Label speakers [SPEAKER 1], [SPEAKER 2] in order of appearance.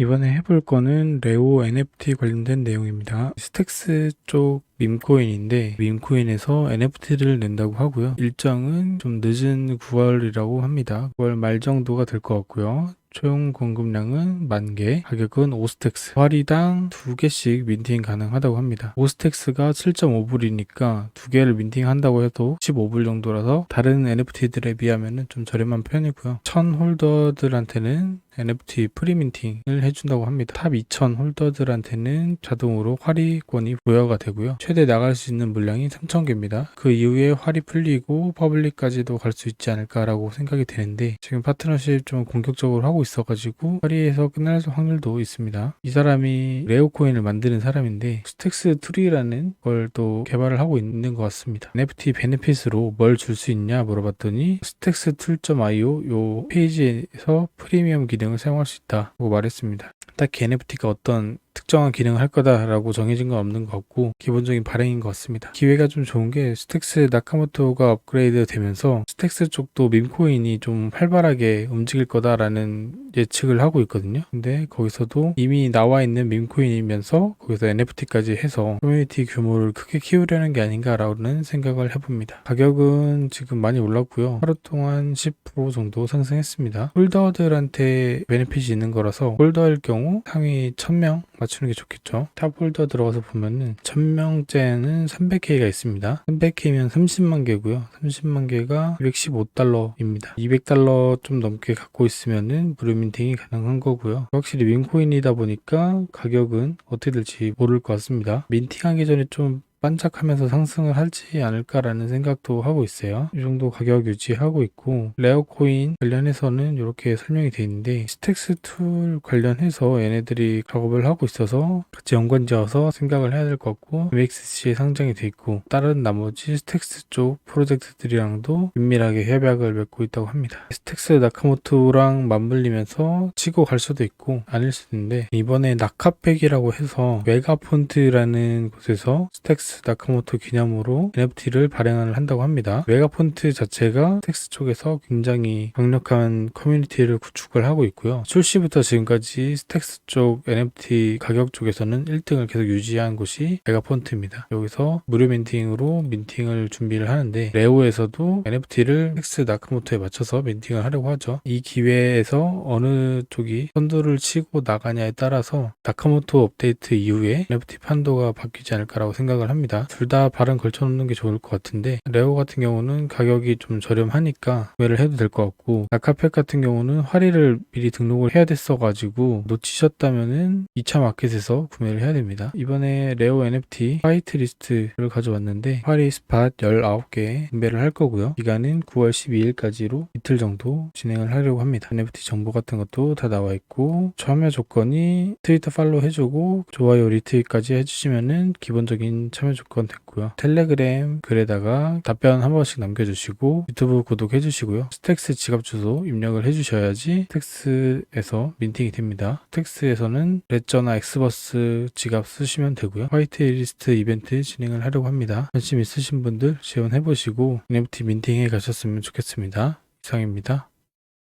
[SPEAKER 1] 이번에 해볼 거는 레오 NFT 관련된 내용입니다. 스택스 쪽 밈코인인데 밈코인에서 NFT를 낸다고 하고요. 일정은 좀 늦은 9월이라고 합니다. 9월 말 정도가 될 것 같고요. 총 공급량은 만 개, 가격은 5스택스, 화리당 2개씩 민팅 가능하다고 합니다. 5스택스가 7.5불이니까 두 개를 민팅 한다고 해도 15불 정도라서 다른 NFT들에 비하면 좀 저렴한 편이고요. 1000 홀더들한테는 NFT 프리민팅을 해준다고 합니다. 탑 2000 홀더들한테는 자동으로 활이권이 부여가 되고요. 최대 나갈 수 있는 물량이 3000개입니다. 그 이후에 활이 풀리고 퍼블릭까지도 갈 수 있지 않을까라고 생각이 되는데 지금 파트너십 좀 공격적으로 하고 있어가지고 활이에서 끝날 확률도 있습니다. 이 사람이 레오코인을 만드는 사람인데 스택스 트리라는 걸 또 개발을 하고 있는 것 같습니다. NFT 베네핏으로 뭘 줄 수 있냐 물어봤더니 스택스 툴.io 요 페이지에서 프리미엄 기능을 사용할 수 있다고 말했습니다. 딱히 NFT가 어떤 특정한 기능을 할 거다라고 정해진 건 없는 것 같고 기본적인 발행인 것 같습니다. 기회가 좀 좋은 게 스택스 나카모토가 업그레이드 되면서 스택스 쪽도 밈코인이 좀 활발하게 움직일 거다라는 예측을 하고 있거든요. 근데 거기서도 이미 나와 있는 밈코인이면서 거기서 NFT까지 해서 커뮤니티 규모를 크게 키우려는 게 아닌가라는 생각을 해봅니다. 가격은 지금 많이 올랐고요. 하루 동안 10% 정도 상승했습니다. 홀더들한테 베네핏이 있는 거라서 홀더일 경우 상위 1000명 맞추는 게 좋겠죠. 탑 홀더 들어가서 보면은 1000명째는 300K가 있습니다. 300K면 30만 개고요. 30만 개가 215달러입니다. 200달러 좀 넘게 갖고 있으면은 무료 민팅이 가능한 거고요. 확실히 윈코인이다 보니까 가격은 어떻게 될지 모를 것 같습니다. 민팅하기 전에 좀 반짝하면서 상승을 할지 않을까라는 생각도 하고 있어요. 이 정도 가격 유지하고 있고 레어 코인 관련해서는 이렇게 설명이 되어 있는데 스택스 툴 관련해서 얘네들이 작업을 하고 있어서 같이 연관지어서 생각을 해야 될 것 같고 MXC에 상장이 돼 있고 다른 나머지 스택스 쪽 프로젝트들이랑도 긴밀하게 협약을 맺고 있다고 합니다. 스택스 나카모토랑 맞물리면서 치고 갈 수도 있고 아닐 수도 있는데 이번에 나카팩이라고 해서 메가폰트라는 곳에서 스택스 나카모토 기념으로 NFT를 발행을 한다고 합니다. 메가폰트 자체가 스택스 쪽에서 굉장히 강력한 커뮤니티를 구축을 하고 있고요. 출시부터 지금까지 스택스 쪽 NFT 가격 쪽에서는 1등을 계속 유지한 곳이 메가폰트입니다. 여기서 무료 민팅으로 민팅을 준비를 하는데 레오에서도 NFT를 스택스 나카모토에 맞춰서 민팅을 하려고 하죠. 이 기회에서 어느 쪽이 선두를 치고 나가냐에 따라서 나카모토 업데이트 이후에 NFT 판도가 바뀌지 않을까라고 생각을 합니다. 둘 다 발은 걸쳐놓는 게 좋을 것 같은데 레오 같은 경우는 가격이 좀 저렴하니까 구매를 해도 될 것 같고 나카팩 같은 경우는 화리를 미리 등록을 해야 됐어가지고 놓치셨다면은 2차 마켓에서 구매를 해야 됩니다. 이번에 레오 NFT 화이트 리스트를 가져왔는데 화리 스팟 19개 구매를 할 거고요. 기간은 9월 12일까지로 이틀 정도 진행을 하려고 합니다. NFT 정보 같은 것도 다 나와 있고 참여 조건이 트위터 팔로우 해주고 좋아요 리트윗까지 해주시면은 기본적인 참여 조건 됐고요. 텔레그램 글에다가 답변 한 번씩 남겨주시고 유튜브 구독해주시고요. 스택스 지갑 주소 입력을 해주셔야지 스택스에서 민팅이 됩니다. 스택스에서는 레저나 엑스버스 지갑 쓰시면 되고요. 화이트리스트 이벤트 진행을 하려고 합니다. 관심 있으신 분들 지원해보시고 NFT 민팅에 가셨으면 좋겠습니다. 이상입니다.